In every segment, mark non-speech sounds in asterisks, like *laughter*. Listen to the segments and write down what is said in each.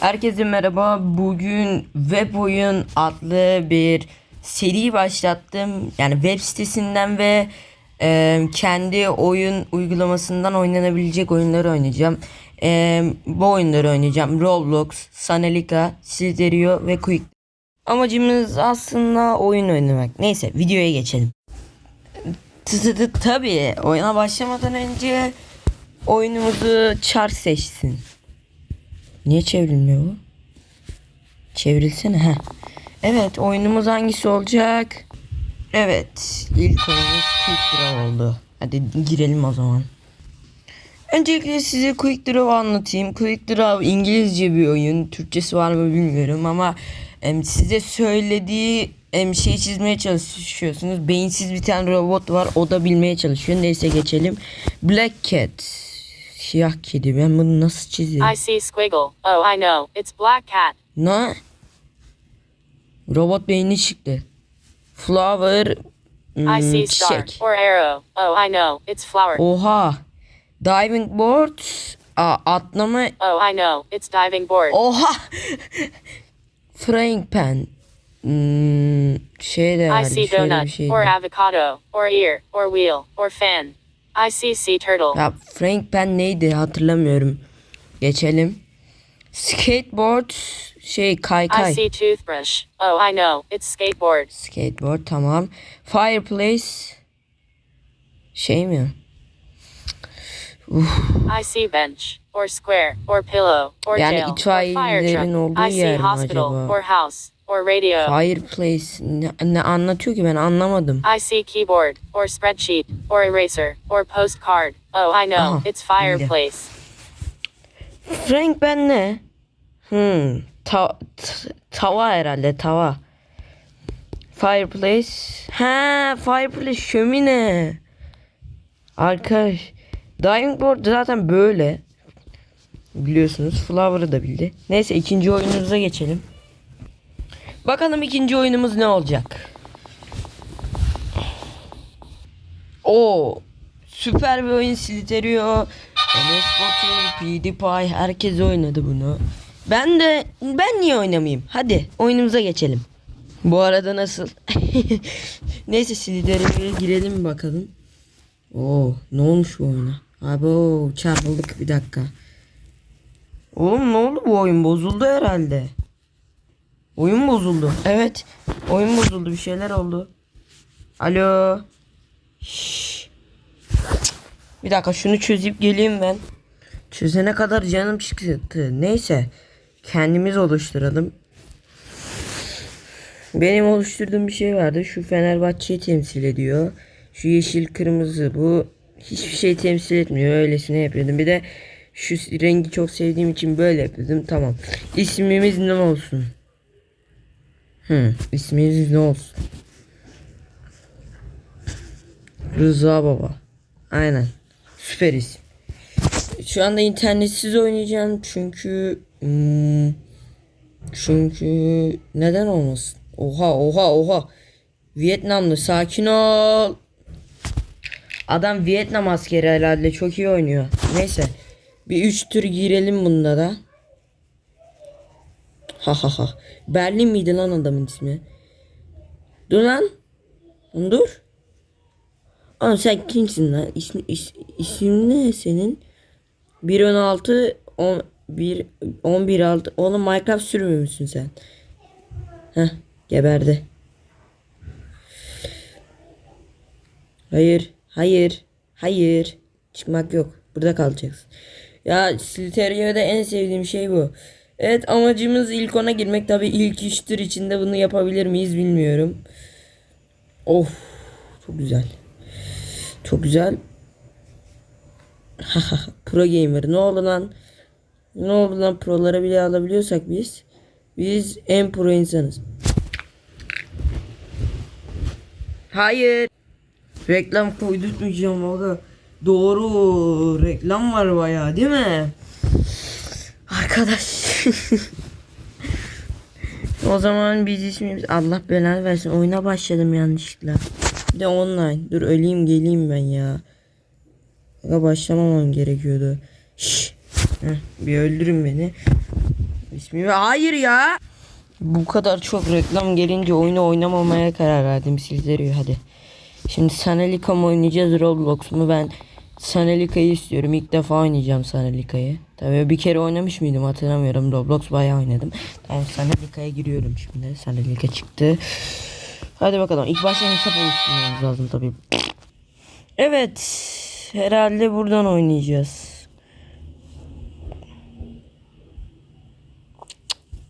Herkese merhaba. Bugün web oyun adlı bir seri başlattım. Yani web sitesinden ve e, kendi oyun uygulamasından oynanabilecek oyunları oynayacağım. E, bu oyunları oynayacağım. Roblox, Sanalika, Silterio ve Quick. Amacımız aslında oyun oynamak. Neyse videoya geçelim. Tabii oyuna başlamadan önce oyunumuzu çar seçsin. Niye çevrilmiyor bu? Çevrilsene ha. Evet oyunumuz hangisi olacak? Evet ilk oyunumuz Quick Draw oldu. Hadi girelim o zaman. Öncelikle size Quick Draw anlatayım. Quick Draw İngilizce bir oyun. Türkçesi var mı bilmiyorum ama em, size söylediği em, şey çizmeye çalışıyorsunuz. Beyinsiz bir tane robot var. O da bilmeye çalışıyor. Neyse geçelim. Black Cat. Siyah kedi. Ben bunu nasıl çizeyim? I see squiggle. Oh, I know. It's black cat. Ne? Robot beyni çıktı. Flower I hmm, see star çiçek. or arrow. Oh, I know. It's flower. Oha. Diving board. Aa, atlama. Oh, I know. It's diving board. Oha. *laughs* Frying pan. Hmm, şey de I var. see Şöyle bir donut şey. or avocado or ear or wheel or fan. I see sea turtle. Ya Frank pan neydi hatırlamıyorum. Geçelim. Skateboard şey kaykay. I see toothbrush. Oh, I know. It's skateboard. Skateboard tamam. Fireplace şey mi? I see bench or square or pillow or Yani jail or fire truck. I see hospital acaba? or house or radio. Fireplace ne, ne anlatıyor ki ben anlamadım. I see keyboard or spreadsheet or eraser or postcard. Oh, I know. Aha, It's fireplace. Frank ben ne? Hmm, ta, tava herhalde tava. Fireplace. Ha, fireplace şömine. Arkadaş. Diving board zaten böyle. Biliyorsunuz. Flower'ı da bildi. Neyse ikinci oyunumuza geçelim. Bakalım ikinci oyunumuz ne olacak? O süper bir oyun Silterio. Enes Batur, PewDiePie herkes oynadı bunu. Ben de ben niye oynamayayım? Hadi oyunumuza geçelim. Bu arada nasıl? *laughs* Neyse Silterio'ya girelim bakalım. Oo ne olmuş bu oyuna? Abi o çarpıldık bir dakika. Oğlum ne oldu bu oyun bozuldu herhalde. Oyun bozuldu. Evet. Oyun bozuldu bir şeyler oldu. Alo. Şşş. Bir dakika şunu çözüp geleyim ben. Çözene kadar canım çıktı. Neyse. Kendimiz oluşturalım. Benim oluşturduğum bir şey vardı. Şu Fenerbahçe'yi temsil ediyor. Şu yeşil kırmızı bu hiçbir şey temsil etmiyor. Öylesine yapıyordum. Bir de şu rengi çok sevdiğim için böyle yapıyordum. Tamam. İsmimiz ne olsun? Hı, isminiz ne olsun? Rıza Baba. Aynen. Süper isim. Şu anda internetsiz oynayacağım çünkü hmm, çünkü neden olmasın? Oha oha oha. Vietnamlı sakin ol. Adam Vietnam askeri herhalde çok iyi oynuyor. Neyse. Bir üç tür girelim bunda da. Ha ha ha. Berlin miydi lan adamın ismi? Dur lan. Dur. Oğlum sen kimsin lan? İsmi, is, isim ne senin? 1.16 10 1 11 6 Oğlum Minecraft sürmüyor musun sen? Heh geberdi. Hayır, hayır, hayır. Çıkmak yok. Burada kalacaksın. Ya Silterio'da en sevdiğim şey bu. Evet amacımız ilk ona girmek. Tabi ilk üç tur içinde bunu yapabilir miyiz bilmiyorum. Of çok güzel. Çok güzel. *laughs* Pro gamer ne oldu lan? Ne oldu lan prolara bile alabiliyorsak biz. Biz en pro insanız. Hayır. Reklam koydurtmayacağım aga. Doğru. Reklam var bayağı değil mi? Arkadaş. *laughs* o zaman biz ismimiz Allah belanı versin. Oyuna başladım yanlışlıkla. Bir de online. Dur öleyim geleyim ben ya. Aga başlamamam gerekiyordu. Şşş. Heh, bir öldürün beni. İsmi hayır ya. Bu kadar çok reklam gelince oyunu oynamamaya karar verdim sizlere hadi. Şimdi Sanalika mı oynayacağız Roblox mu ben Sanalika'yı istiyorum ilk defa oynayacağım Sanalika'yı. Tabii bir kere oynamış mıydım hatırlamıyorum Roblox bayağı oynadım. Tamam Sanalika'ya giriyorum şimdi Sanalika çıktı. Hadi bakalım ilk başta hesap oluşturmamız lazım tabii. Evet herhalde buradan oynayacağız.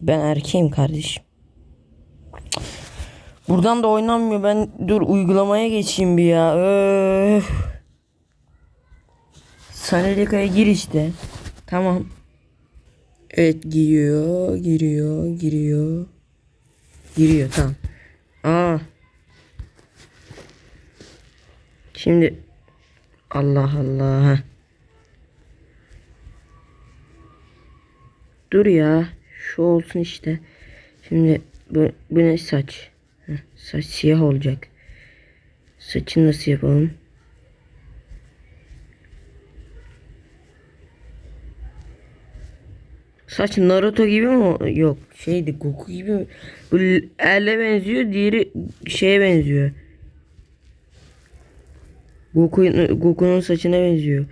Ben erkeğim kardeşim. Buradan da oynanmıyor. Ben dur uygulamaya geçeyim bir ya. Öf. Sanalika'ya gir işte. Tamam. Evet giriyor, giriyor, giriyor. Giriyor tamam. Aa. Şimdi Allah Allah. Dur ya. Şu olsun işte. Şimdi bu, bu ne saç? Heh, saç siyah olacak. Saçını nasıl yapalım? Saç Naruto gibi mi? Yok şeydi Goku gibi mi? Elle benziyor diğeri şeye benziyor. Goku, Goku'nun saçına benziyor.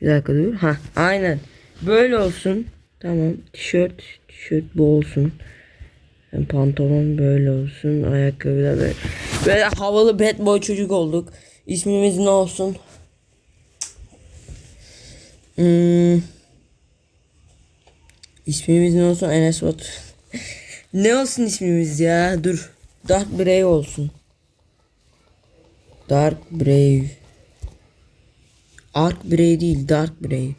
Bir dakika dur. Ha aynen. Böyle olsun. Tamam. Tişört. Tişört bu olsun. Yani Pantolon böyle olsun. Ayakkabılar böyle. Böyle havalı bad boy çocuk olduk. İsmimiz ne olsun? Hmm. İsmimiz ne olsun? Enes Batur. ne olsun ismimiz ya? Dur. Dark Brave olsun. Dark Brave. Ark Brave değil, Dark Brave.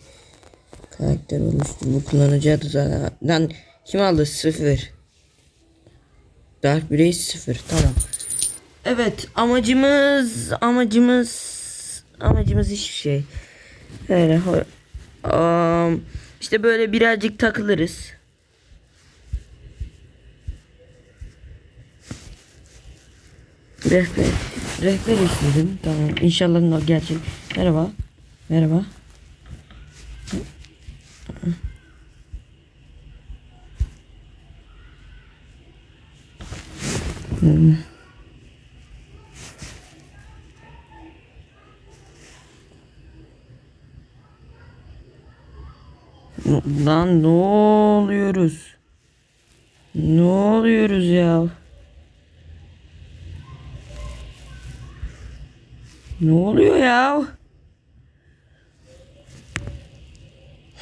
Karakter oluştur. Bu kullanıcı adı zaten. Lan kim aldı? Sıfır. Dark Brave sıfır. Tamam. Evet amacımız amacımız amacımız hiçbir şey. Öyle Am, işte böyle birazcık takılırız. Rehber, rehber istedim. Tamam. İnşallah no- gerçek. Merhaba. Merhaba. Hmm. Lan ne oluyoruz? Ne oluyoruz ya? Ne oluyor ya?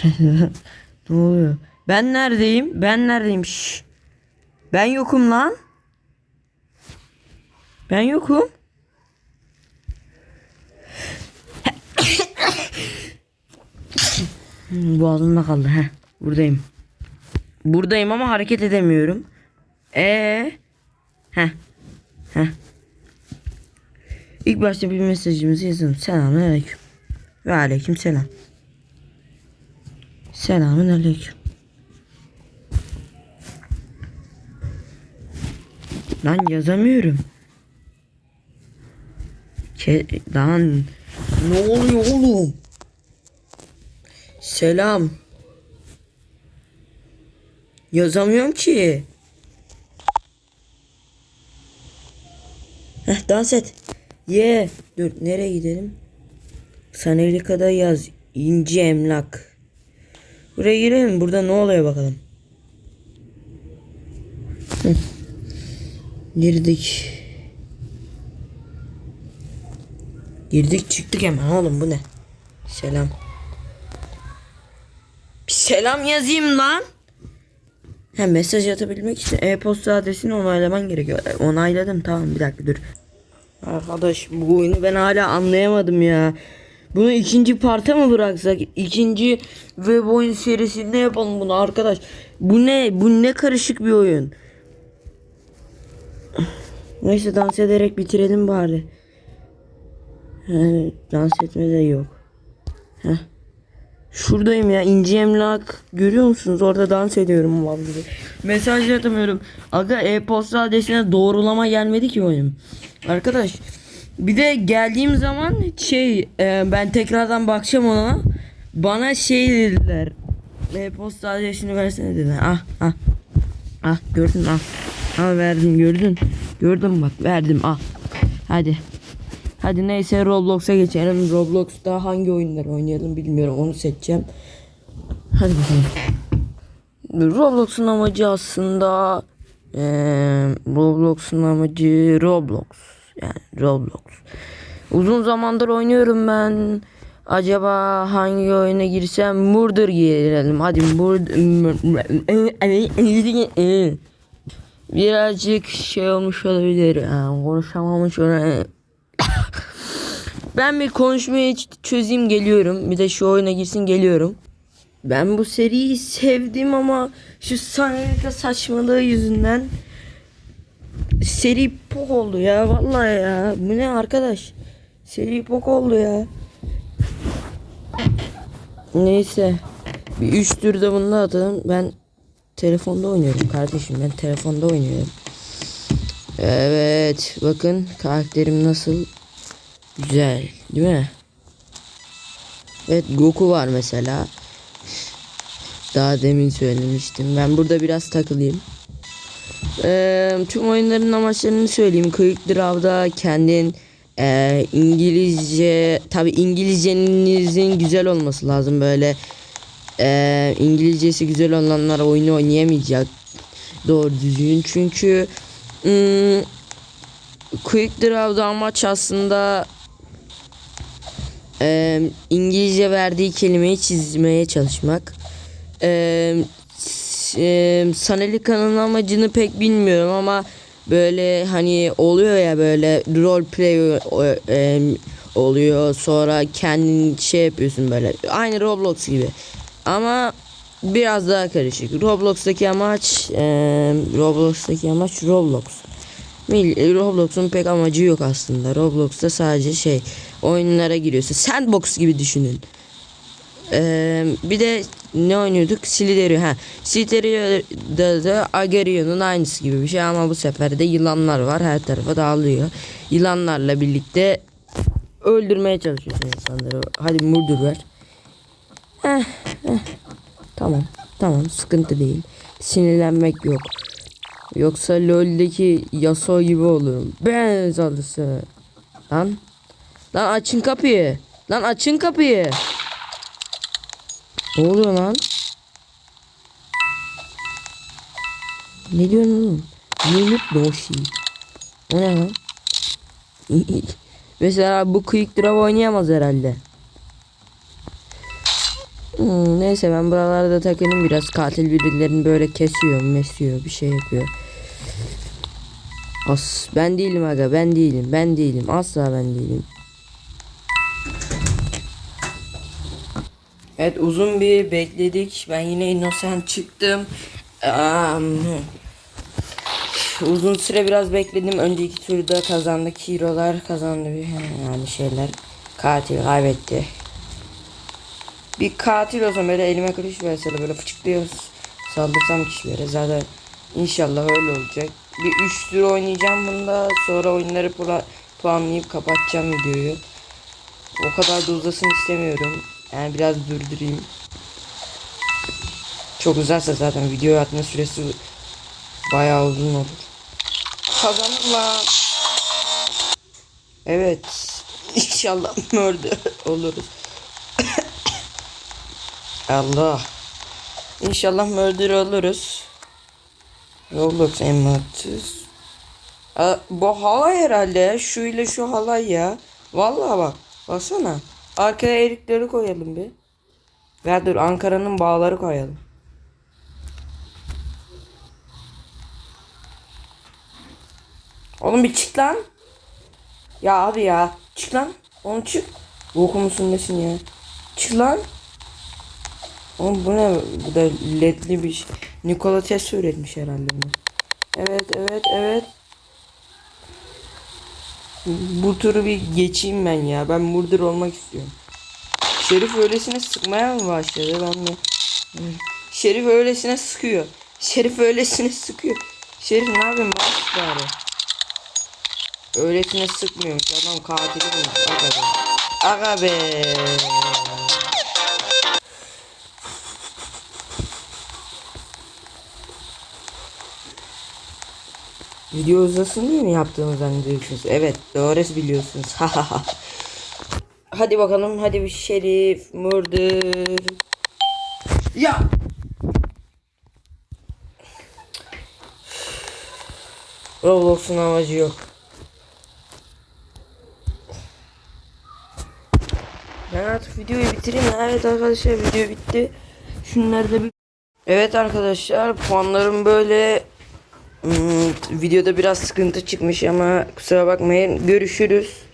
*laughs* ne oluyor? Ben neredeyim? Ben neredeyim? Şşş. Ben yokum lan. Ben yokum. Hmm, Boğazımda kaldı. Heh, buradayım. Buradayım ama hareket edemiyorum. Ee, heh, heh. İlk başta bir mesajımızı yazalım. Selamun aleyküm. Ve aleyküm selam. Selamun aleyküm. Lan yazamıyorum. Ke lan ne oluyor oğlum? Selam. Yazamıyorum ki. Heh dans et. Ye. Dur nereye gidelim? Sanelika'da yaz. İnci emlak. Buraya girelim. Burada ne oluyor bakalım. Girdik. Girdik çıktık hemen oğlum bu ne? Selam. Selam yazayım lan. He mesaj atabilmek için e-posta adresini onaylaman gerekiyor. E, Onayladım tamam bir dakika dur. Arkadaş bu oyunu ben hala anlayamadım ya. Bunu ikinci parta mı bıraksak? İkinci web oyun serisinde yapalım bunu arkadaş. Bu ne? Bu ne karışık bir oyun. Neyse dans ederek bitirelim bari. Yani dans etme de yok. Heh. Şuradayım ya inci emlak görüyor musunuz orada dans ediyorum vallahi. Mesaj atamıyorum. Aga e-posta adresine doğrulama gelmedi ki oyun. Arkadaş bir de geldiğim zaman şey e, ben tekrardan bakacağım ona. Bana şey dediler. E-posta adresini versene dedi. Ah ah. Ah gördün ah. Ah verdim gördün. Gördün bak verdim ah. Hadi. Hadi neyse Roblox'a geçelim. Roblox'ta hangi oyunları oynayalım bilmiyorum. Onu seçeceğim. Hadi bakalım. Roblox'un amacı aslında eee Roblox'un amacı Roblox. Yani Roblox. Uzun zamandır oynuyorum ben. Acaba hangi oyuna girsem Murder girelim. Hadi Murder. Birazcık şey olmuş olabilir. Yani konuşamamış olabilir. Ben bir konuşmayı çözeyim geliyorum. Bir de şu oyuna girsin geliyorum. Ben bu seriyi sevdim ama şu Sanrika saçmalığı yüzünden seri pok oldu ya vallahi ya. Bu ne arkadaş? Seri pok oldu ya. Neyse. Bir üç türde bunu da atalım. Ben telefonda oynuyorum kardeşim. Ben telefonda oynuyorum. Evet. Bakın karakterim nasıl. Güzel. Değil mi? Evet Goku var mesela. Daha demin söylemiştim. Ben burada biraz takılayım. Ee, tüm oyunların amaçlarını söyleyeyim. Quick Draw'da kendin e, İngilizce tabi İngilizcenizin güzel olması lazım böyle e, İngilizcesi güzel olanlar oyunu oynayamayacak doğru düzgün çünkü ım, Quick Draw'da amaç aslında e, İngilizce verdiği kelimeyi çizmeye çalışmak. E, e, Sanalika'nın amacını pek bilmiyorum ama böyle hani oluyor ya böyle role play e, oluyor sonra kendin şey yapıyorsun böyle aynı Roblox gibi ama biraz daha karışık Roblox'taki amaç e, Roblox'taki amaç Roblox Roblox'un pek amacı yok aslında. Roblox'ta sadece şey oyunlara giriyorsun. Sandbox gibi düşünün. Ee, bir de ne oynuyorduk? Sliderio. Ha. Slidерio'da da Agarion'un aynısı gibi bir şey ama bu sefer de yılanlar var. Her tarafa dağılıyor. Yılanlarla birlikte öldürmeye çalışıyorsun insanları. Hadi murder ver. Heh, heh. Tamam. Tamam. Sıkıntı değil. Sinirlenmek yok. Yoksa LoL'deki Yasuo gibi olurum. Ben zalısı. Lan. Lan açın kapıyı. Lan açın kapıyı. Ne oluyor lan? Ne diyorsun oğlum? Yumruk doşi. O ne lan? *laughs* Mesela bu Quick Draw oynayamaz herhalde. Hmm, neyse ben buralarda takılayım biraz katil birilerini böyle kesiyor, mesiyor, bir şey yapıyor. As ben değilim aga ben değilim ben değilim asla ben değilim. Evet uzun bir bekledik. Ben yine innocent çıktım. Am, uzun süre biraz bekledim. Önceki turda kazandık. Hero'lar kazandı. Yani şeyler. Katil kaybetti. Bir katil olsam böyle elime kılıç verseler böyle fıçıklıyor saldırsam kişilere zaten inşallah öyle olacak. Bir 3 tur oynayacağım bunda sonra oyunları puanlayıp kapatacağım videoyu. O kadar da uzasın istemiyorum. Yani biraz durdurayım. Çok uzarsa zaten video atma süresi bayağı uzun olur. Kazanırlar. Evet. *laughs* İnşallah murder oluruz. *coughs* Allah. İnşallah murder oluruz. Roblox emotuz. Bu halay herhalde. Şu ile şu halay ya. Vallahi bak. Baksana. Arkaya erikleri koyalım bir. Ver dur Ankara'nın bağları koyalım. Oğlum bir çık lan. Ya abi ya. Çık lan. Oğlum çık. Boku musun nesin ya? Çık lan. Oğlum bu ne? Bu da ledli bir şey. Nikola Tesla üretmiş herhalde bunu. Evet evet evet. Bu turu bir geçeyim ben ya. Ben murder olmak istiyorum. Şerif öylesine sıkmaya mı başladı? Ben mi? Şerif öylesine sıkıyor. Şerif öylesine sıkıyor. Şerif ne yapayım bari. Öylesine sıkmıyormuş. Adam katili bulmuş. Aga be. Aga be. Video uzasın diye mi yaptığımı zannediyorsunuz? Evet doğru biliyorsunuz. hadi bakalım hadi bir şerif murder. Ya. Roblox'un amacı yok. Ben artık videoyu bitireyim. Evet arkadaşlar video bitti. Şunları da bir... Evet arkadaşlar puanlarım böyle. Hmm, videoda biraz sıkıntı çıkmış ama kusura bakmayın. Görüşürüz.